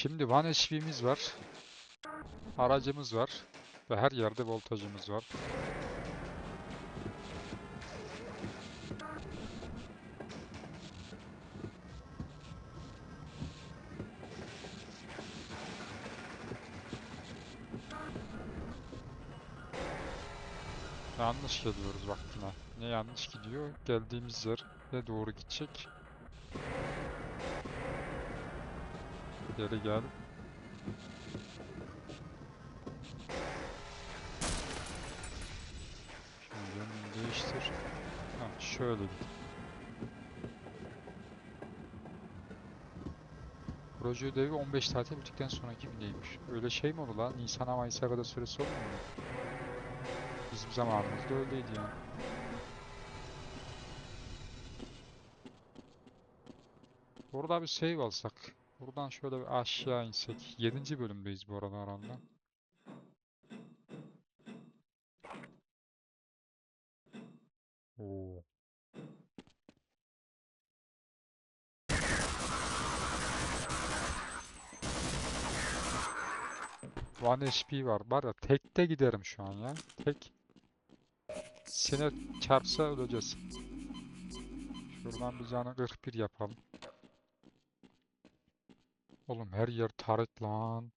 Şimdi One HP'miz var. Aracımız var. Ve her yerde voltajımız var. Yanlış geliyoruz vaktine. Ne yanlış gidiyor? Geldiğimiz yere doğru gidecek. Geri gel. Şimdi değiştir. Ha, şöyle git. Proje ödevi 15 saate bittikten sonraki güneymiş. Öyle şey mi olur lan? Nisan'a Mayıs'a kadar süresi olmuyor mu? Bizim zamanımızda öyleydi yani. Burada bir save alsak. Buradan şöyle bir aşağı insek. 7. bölümdeyiz bu arada herhalde. Oo. One HP var. Var ya tekte giderim şu an ya. Tek. Sine çarpsa öleceğiz. Şuradan bir canı 41 yapalım. Oğlum her yer taret lan.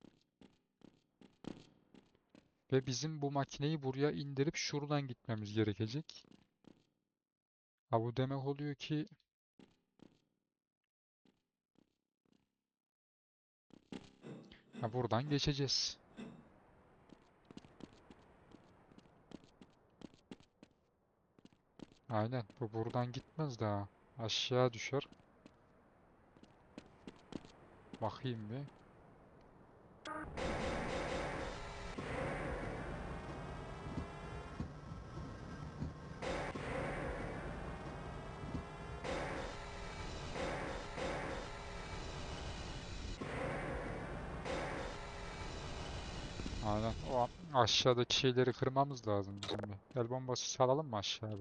Ve bizim bu makineyi buraya indirip şuradan gitmemiz gerekecek. Ha bu demek oluyor ki ha buradan geçeceğiz. Aynen bu buradan gitmez daha. Aşağı düşer. Bakayım bir. O aşağıdaki şeyleri kırmamız lazım bizim bir. El bombası salalım mı aşağıya?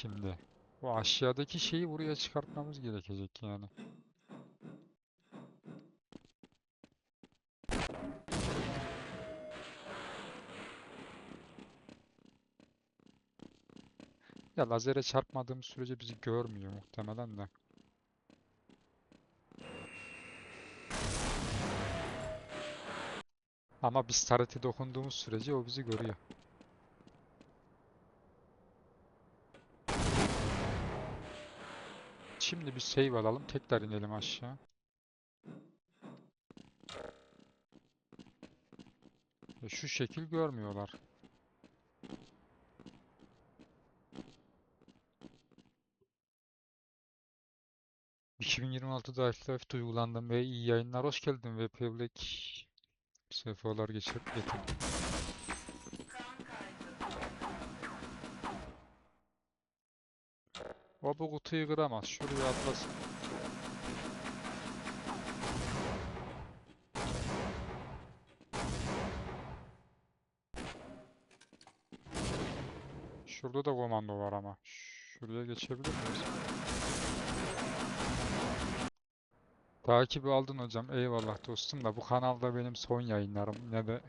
Şimdi bu aşağıdaki şeyi buraya çıkartmamız gerekecek yani. Ya lazere çarpmadığımız sürece bizi görmüyor muhtemelen de. Ama biz tarete dokunduğumuz sürece o bizi görüyor. Şimdi bir save alalım. Tekrar inelim aşağı. Ve şu şekil görmüyorlar. ...2026'da Half-Life uygulandım ve iyi yayınlar. Hoş geldin VP Black. Sefalar geçir, getir. O bu kutuyu kıramaz. Şuraya atlasın. Şurada da komando var ama. Şuraya geçebilir miyiz? Takibi aldın hocam. Eyvallah dostum da bu kanalda benim son yayınlarım. Ne de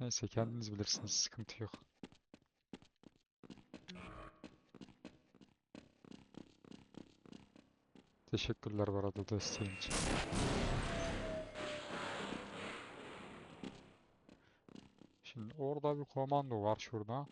Neyse kendiniz bilirsiniz. Sıkıntı yok. Teşekkürler bu arada desteğin için. Şimdi orada bir komando var şurada.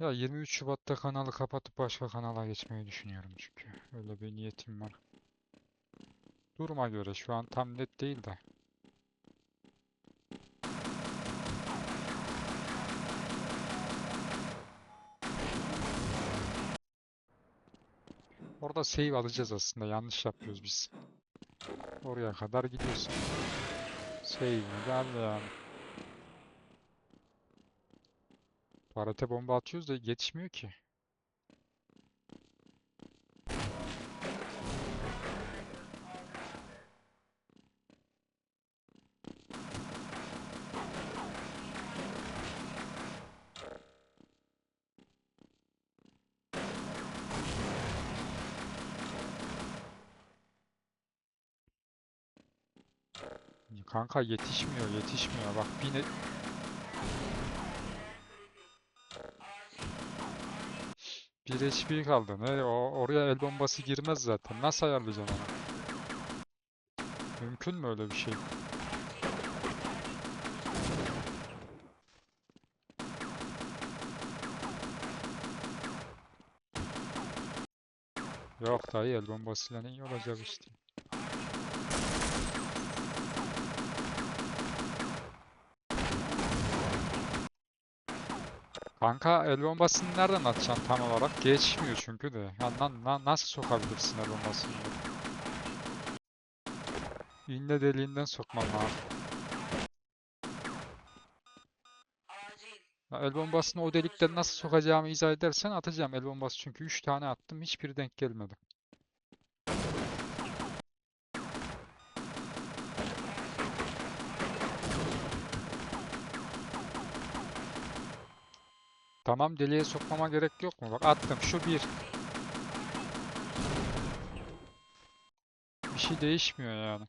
Ya 23 Şubat'ta kanalı kapatıp başka kanala geçmeyi düşünüyorum çünkü. Öyle bir niyetim var. Duruma göre şu an tam net değil de. Orada save alacağız aslında. Yanlış yapıyoruz biz. Oraya kadar gidiyorsun. Save'ini de al yani. Barete bomba atıyoruz da yetişmiyor ki. Kanka yetişmiyor, yetişmiyor. Bak bir ne... Bir HP kaldı. Ne? O, oraya el bombası girmez zaten. Nasıl ayarlayacaksın onu? Mümkün mü öyle bir şey? Yok dayı el bombasıyla ne olacak işte. Kanka el bombasını nereden atacaksın tam olarak? Geçmiyor çünkü de. Ya na- na- nasıl sokabilirsin el bombasını? İğne deliğinden sokman lazım. Ya el bombasını o delikten nasıl sokacağımı izah edersen atacağım el bombası çünkü 3 tane attım hiçbiri denk gelmedi. Tamam deliğe sokmama gerek yok mu? Bak attım şu bir. Bir şey değişmiyor yani.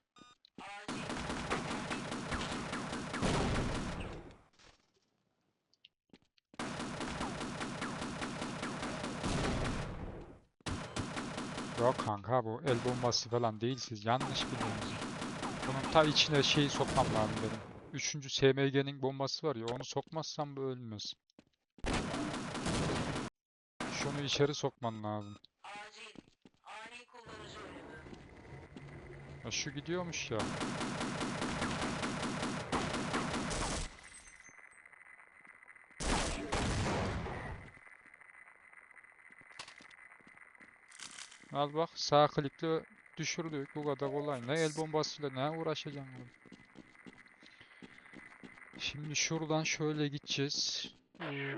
Yok kanka bu el bombası falan değil siz yanlış biliyorsunuz. Bunun ta içine şeyi sokmam lazım benim. Üçüncü SMG'nin bombası var ya onu sokmazsam bu ölmez. Şunu içeri sokman lazım. Ya şu gidiyormuş ya. Al bak sağ klikle düşürdük. Bu kadar kolay. Ne el bombasıyla ne uğraşacağım. Şimdi şuradan şöyle gideceğiz. Ee,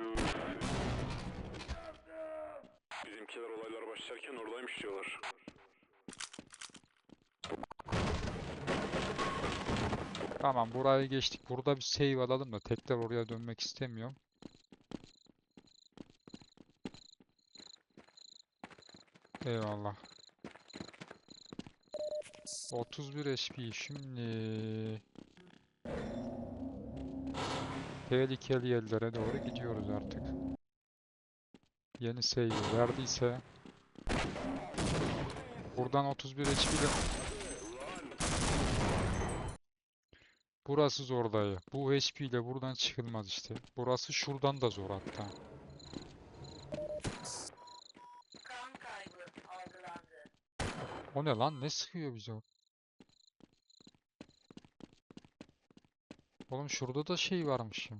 Tamam burayı geçtik. Burada bir save alalım da tekrar oraya dönmek istemiyorum. Eyvallah. 31 HP şimdi tehlikeli yerlere doğru gidiyoruz artık. Yeni save verdiyse buradan 31 HP Burası zor dayı. Bu HP ile buradan çıkılmaz işte. Burası şuradan da zor hatta. O ne lan? Ne sıkıyor bize o? Oğlum şurada da şey varmış ya.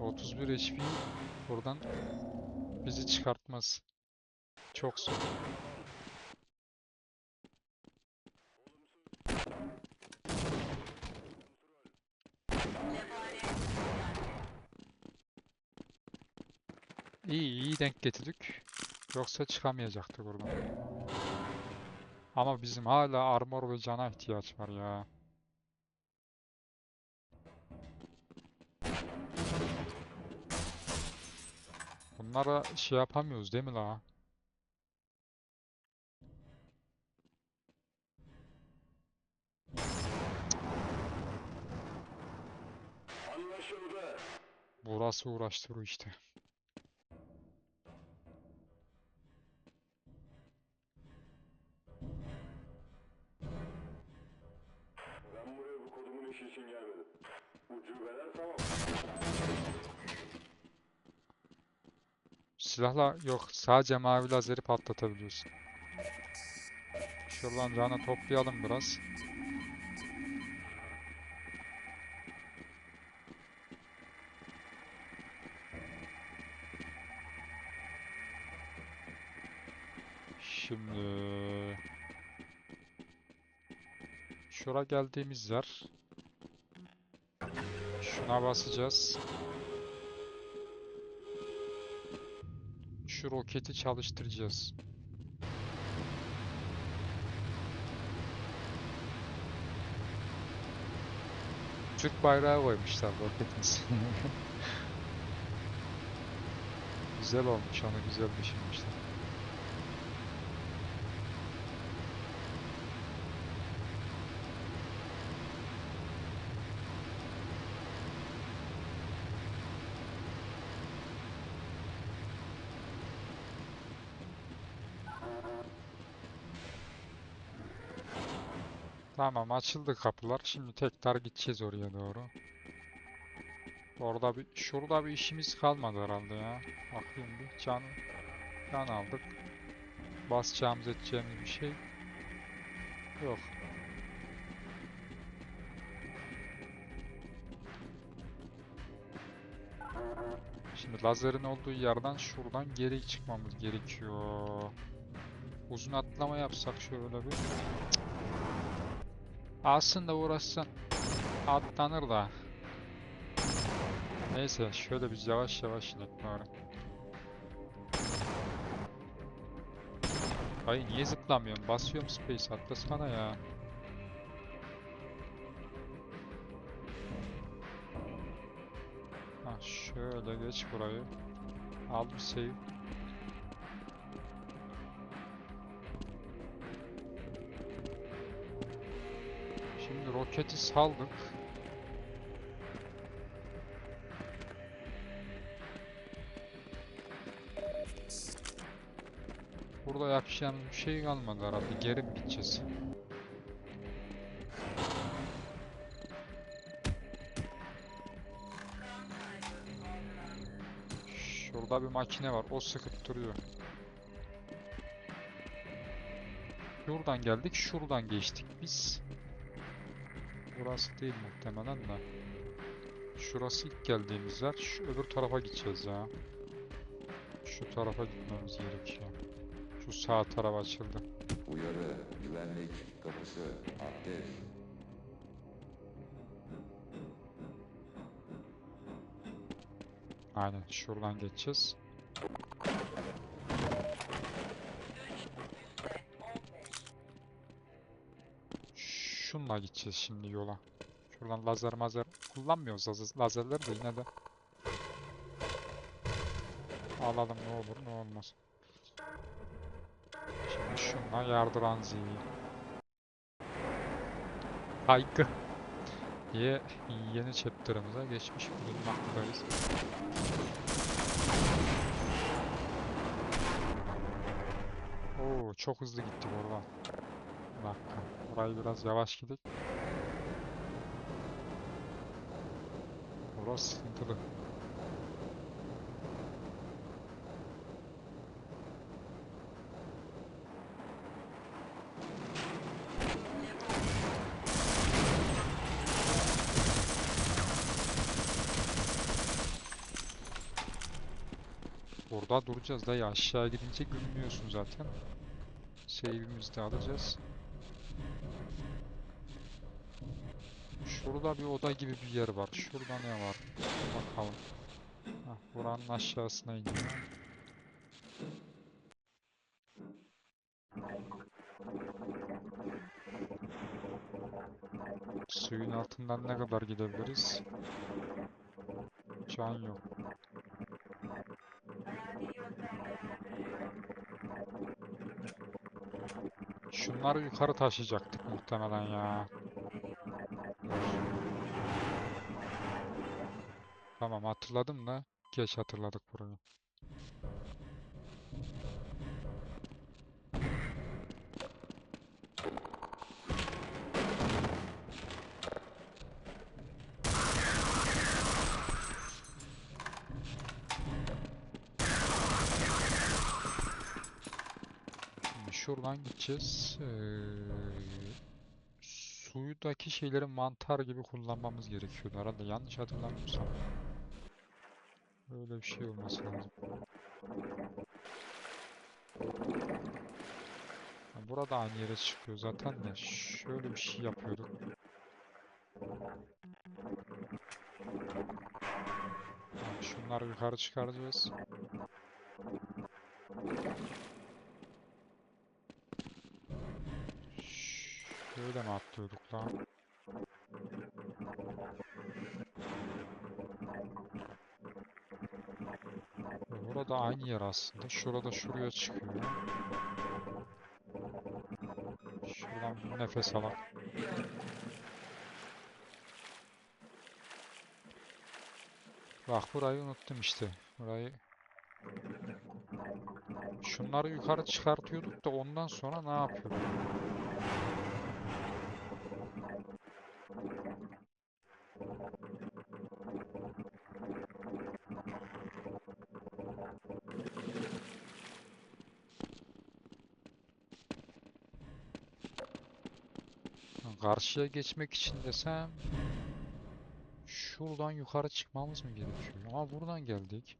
O 31 HP buradan bizi çıkartmaz. Çok zor. İyi iyi denk getirdik. Yoksa çıkamayacaktık buradan. Ama bizim hala armor ve cana ihtiyaç var ya. Bunlara şey yapamıyoruz değil mi la? Burası uğraştırıyor işte. Silahla yok. Sadece mavi lazeri patlatabiliyorsun. Şuradan canı toplayalım biraz. Şimdi Şura geldiğimiz yer. Şuna basacağız. Şu roketi çalıştıracağız. Türk bayrağı koymuşlar roketin. Güzel olmuş, onu güzel düşünmüşler. Tamam açıldı kapılar. Şimdi tekrar gideceğiz oraya doğru. Orada bir şurada bir işimiz kalmadı herhalde ya. Bakayım bir can can aldık. Basacağımız edeceğimiz bir şey yok. Şimdi lazerin olduğu yerden şuradan geri çıkmamız gerekiyor. Uzun atlama yapsak şöyle bir. Cık. Aslında uğraşsan atlanır da. Neyse şöyle biz yavaş yavaş bari. Ay niye zıplamıyorum? Basıyorum space atlasana ya. Ha şöyle geç burayı. Al bir save. Roketi saldık. Burada yapacağımız bir şey kalmadı herhalde. Geri mi gideceğiz? Şurada bir makine var. O sıkıp duruyor. Şuradan geldik. Şuradan geçtik biz. Burası değil muhtemelen de. Şurası ilk geldiğimiz yer. Şu öbür tarafa gideceğiz ya. Şu tarafa gitmemiz gerekiyor. Şu sağ taraf açıldı. Uyarı, güvenlik kapısı aktif. Aynen şuradan geçeceğiz. Şunla gideceğiz şimdi yola. Şuradan lazer mazer kullanmıyoruz lazer, lazerleri de yine de. Alalım ne olur ne olmaz. Şimdi şunla yardıran zil. Kaygı. Ye yeni chapter'ımıza geçmiş bulunmaktayız. Oo çok hızlı gitti. Bir dakika. Burayı biraz yavaş gidelim. Burası sıkıntılı. Burada duracağız dayı aşağı gidince gülmüyorsun zaten. Save'imizi de alacağız. Şurada bir oda gibi bir yer var. Şurada ne var? Bakalım. Hah, buranın aşağısına iniyor. Suyun altından ne kadar gidebiliriz? Can yok. Şunları yukarı taşıyacaktık muhtemelen ya. Tamam hatırladım da geç hatırladık burayı. Şuradan gideceğiz. Ee, suyudaki şeyleri mantar gibi kullanmamız gerekiyordu herhalde. Yanlış hatırlamıyorsam. Öyle bir şey olması lazım. Burada aynı yere çıkıyor zaten de şöyle bir şey yapıyorduk. Şunları yukarı çıkaracağız. Atlıyorduk lan? Burada aynı yer aslında. Şurada şuraya çıkıyor. Şuradan bir nefes alalım. Bak burayı unuttum işte. Burayı Şunları yukarı çıkartıyorduk da ondan sonra ne yapıyorduk? Karşıya geçmek için desem şuradan yukarı çıkmamız mı gerekiyor? Ama buradan geldik.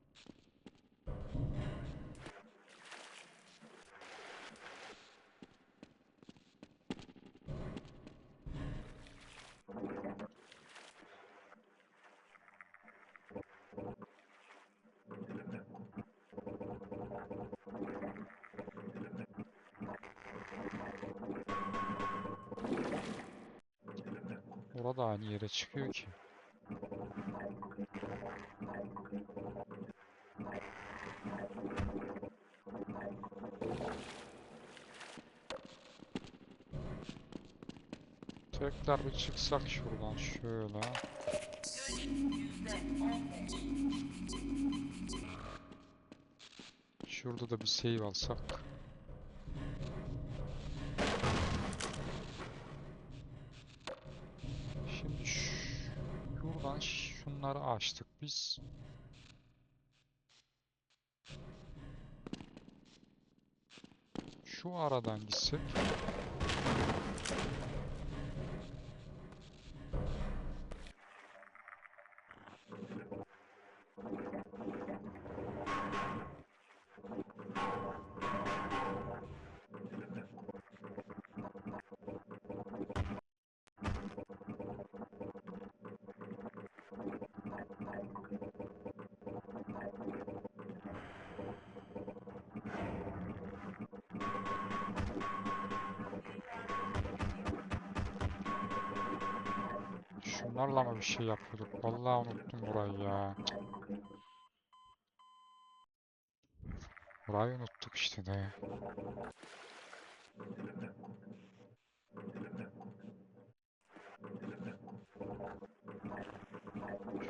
Orada aynı yere çıkıyor ki. Tekrar bir çıksak şuradan şöyle. Şurada da bir save alsak. Şimdi şuradan şunları açtık biz. Şu aradan gitsek. Şunlarla mı bir şey yapıyorduk? Vallahi unuttum burayı ya. Burayı unuttuk işte de.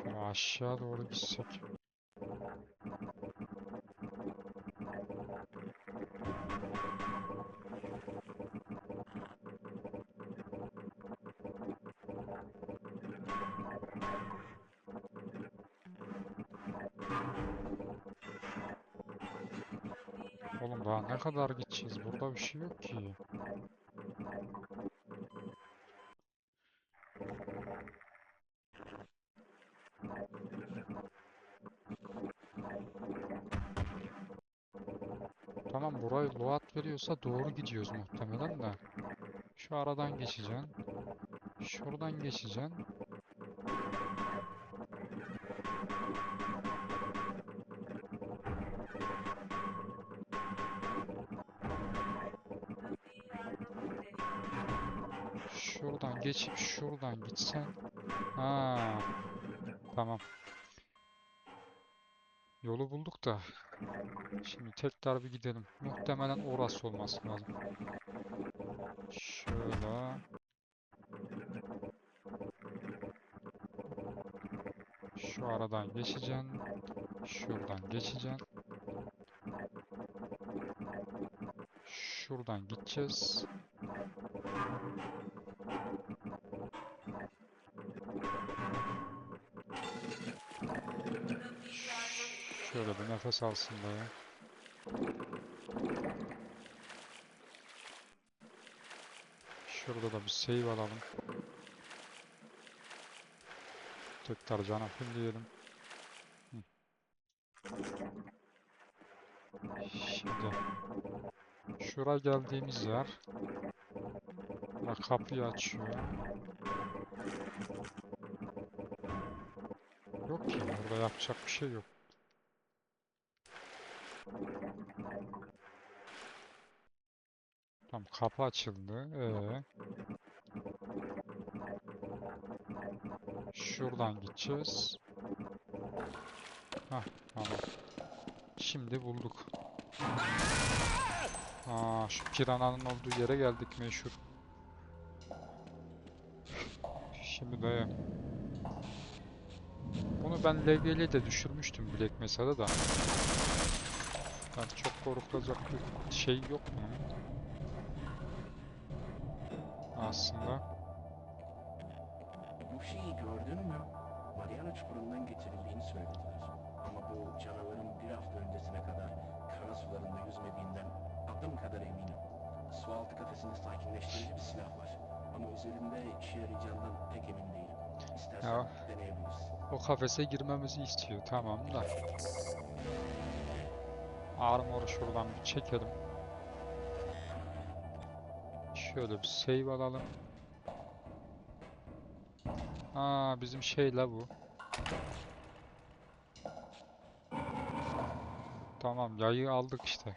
Şöyle aşağı doğru gitsek. Kadar gideceğiz? Burada bir şey yok ki. Tamam burayı load veriyorsa doğru gidiyoruz muhtemelen de. Şu aradan geçeceksin. Şuradan geçeceksin. Şuradan geçip şuradan gitsen. Ha. Tamam. Yolu bulduk da. Şimdi tekrar bir gidelim. Muhtemelen orası olması lazım. Şöyle. Şu aradan geçeceksin. Şuradan geçeceksin. Şuradan gideceğiz. Şöyle bir nefes alsın da ya. Şurada da bir save alalım. Tekrar cana. Hı. Şimdi Şura geldiğimiz yer. Bak kapıyı açıyor. Yok ki burada yapacak bir şey yok. Tamam kapı açıldı. Ee. Şuradan gideceğiz. Hah tamam. Şimdi bulduk. Aa şu pirananın olduğu yere geldik meşhur. Şimdi de bunu ben LGL'de de düşürmüştüm Black Mesa'da da. Ben çok korkulacak bir şey yok mu? Aslında. Bu şeyi gördün mü? Mariana çukurundan getirildiğini söylediler. Ama bu canavarın bir hafta öncesine kadar kara sularında yüzmediğinden adım kadar eminim. Su altı kafesinde sakinleştirici bir silah var. Ama üzerinde işe yarayacağından pek emin değilim. İstersen Ya. deneyebiliriz. O kafese girmemizi istiyor tamam da. Armor'u şuradan bir çekelim. Şöyle bir save alalım. Aa bizim şey la bu. Tamam yayı aldık işte.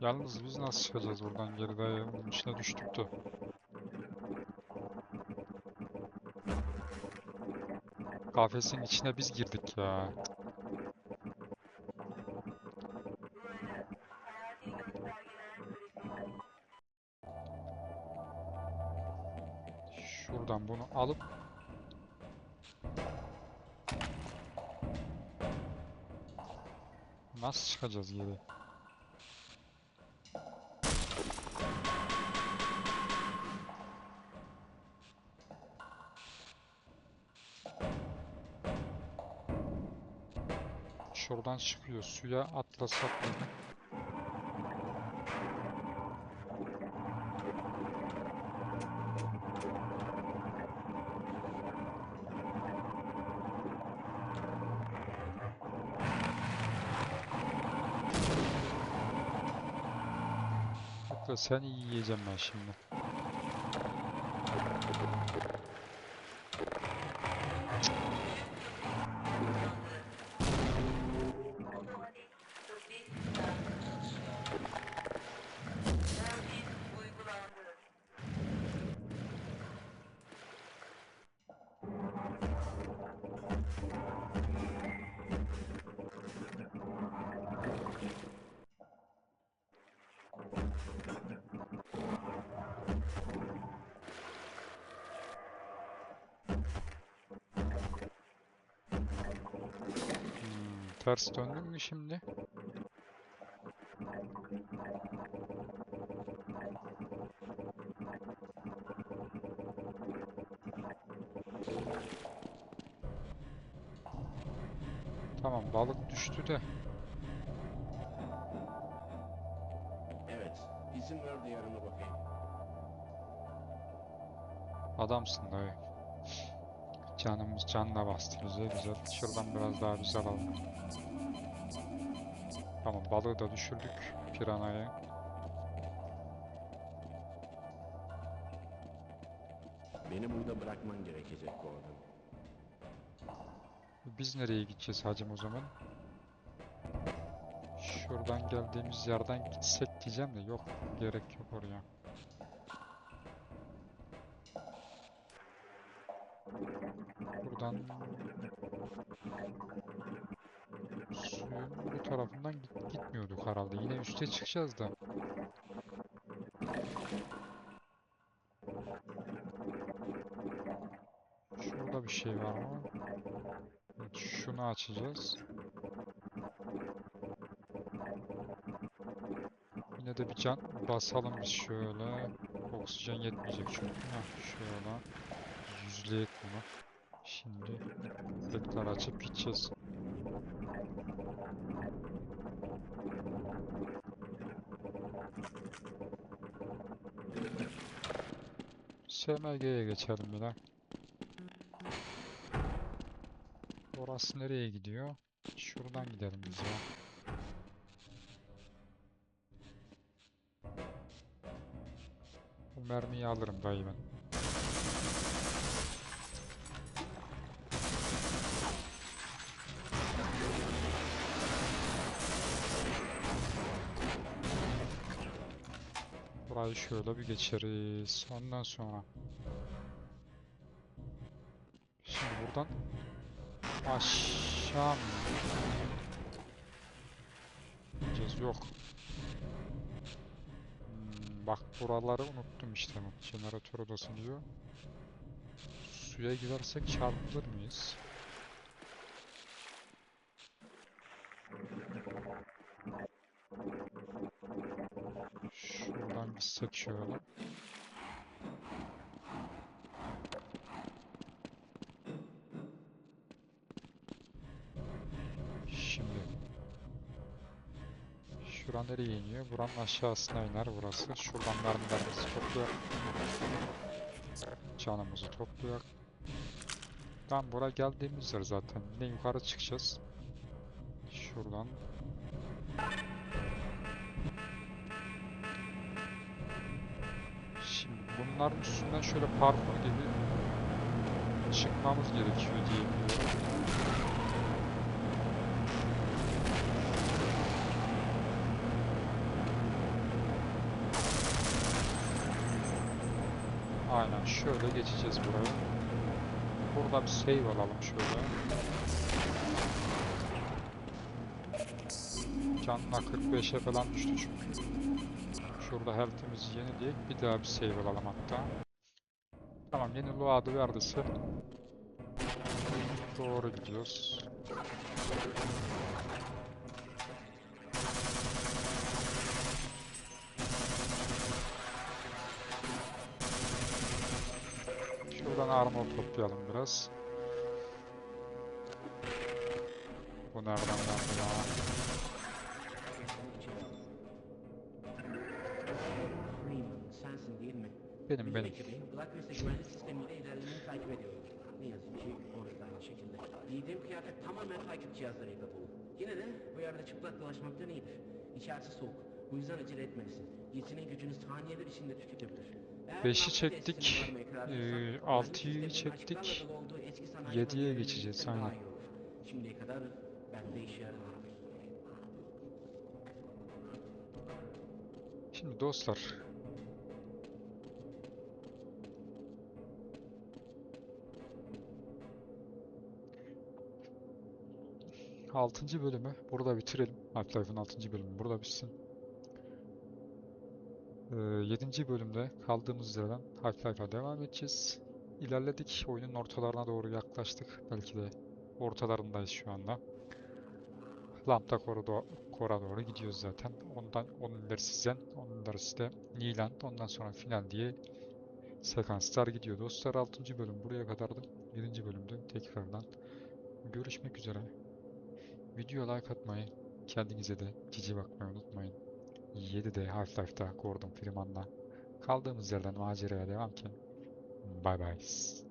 Yalnız biz nasıl çıkacağız buradan geri dayı? Bunun içine düştük de. Kafesin içine biz girdik ya. Şuradan bunu alıp Nasıl çıkacağız geri? Çıkıyor. Suya atlasak mı? Hatta sen yiyeceğim ben şimdi. Ters döndün mü şimdi? Tamam balık düştü de Evet. İzin ver de yarına bakayım. adamsın dayı. Canımız canla bastı güzel güzel. Şuradan biraz daha güzel alalım. Tamam balığı da düşürdük. Piranayı. Beni burada bırakman gerekecek Gordon. Biz nereye gideceğiz hacım o zaman? Şuradan geldiğimiz yerden gitsek diyeceğim de yok gerek yok oraya. Buradan suyun bu tarafından git- gitmiyorduk herhalde. Yine üste çıkacağız da. Şurada bir şey var mı? Evet, Şunu açacağız. Yine de bir can basalım biz şöyle. Oksijen yetmeyecek çünkü. Heh, şöyle. Direkt bunu. Şimdi tekrar açıp gideceğiz. SMG'ye geçelim bir de. Orası nereye gidiyor? Şuradan gidelim biz ya. Bu mermiyi alırım dayı ben. Burayı şöyle bir geçeriz. Ondan sonra. Şimdi buradan aşağı mı? Gideceğiz yok. Hmm, bak buraları unuttum işte jeneratör odası diyor. Suya girersek çarpılır mıyız? Şöyle. Şimdi. Şura nereye iniyor? Buranın aşağısına iner burası. Şuradan mermilerimizi topluyor. Canımızı topluyor. Tam buraya geldiğimiz yer zaten. Yine yukarı çıkacağız. Şuradan. Bunların üstünden şöyle parkur gibi çıkmamız gerekiyor diye. Aynen şöyle geçeceğiz buraya. Burada bir save alalım şöyle. Canına 45'e falan düştü çünkü. Şurada health'imizi yenileyek bir daha bir save alalım hatta. Tamam yeni loadı verdiyse doğru gidiyoruz. Şuradan armor toplayalım biraz. Bu nereden geldi ya? Benim benim. ekibim Blacklist'e güvenlik sistemiyle ilerlemeyi takip ediyor. Ne yazık ki orada aynı şekilde. Giydiğim kıyafet tamamen takip cihazlarıyla dolu. Yine de bu yerde çıplak dolaşmaktan iyidir. İçerisi soğuk. Bu yüzden acele etmelisin. Giysinin gücünü saniyeler içinde tüketebilir. Eğer Beşi nakliye çektik, tesisine varmaya kararlıysan, eee, güvenlik altıyı sisteminin çektik, açıklarla dolu olduğu eski sanayi yediye bölgelerine geçeceğiz, gitsen daha aynen. Şimdiye kadar bende işe yaradı. Şimdi dostlar. Altıncı bölümü burada bitirelim. Half-Life'ın 6. bölümü burada bitsin. Ee, 7. bölümde kaldığımız yerden Half-Life'a devam edeceğiz. İlerledik. Oyunun ortalarına doğru yaklaştık. Belki de ortalarındayız şu anda. Lambda Core'a doğru gidiyoruz zaten. Ondan onun ilerisi Zen, onun ilerisi de Niland. Ondan sonra final diye sekanslar gidiyor. Dostlar 6. bölüm buraya kadardı. 7. bölümde tekrardan görüşmek üzere. Video like atmayı, kendinize de cici bakmayı unutmayın. 7'de Half-Life'da Gordon Freeman'la kaldığımız yerden maceraya devam ki. Bye bye.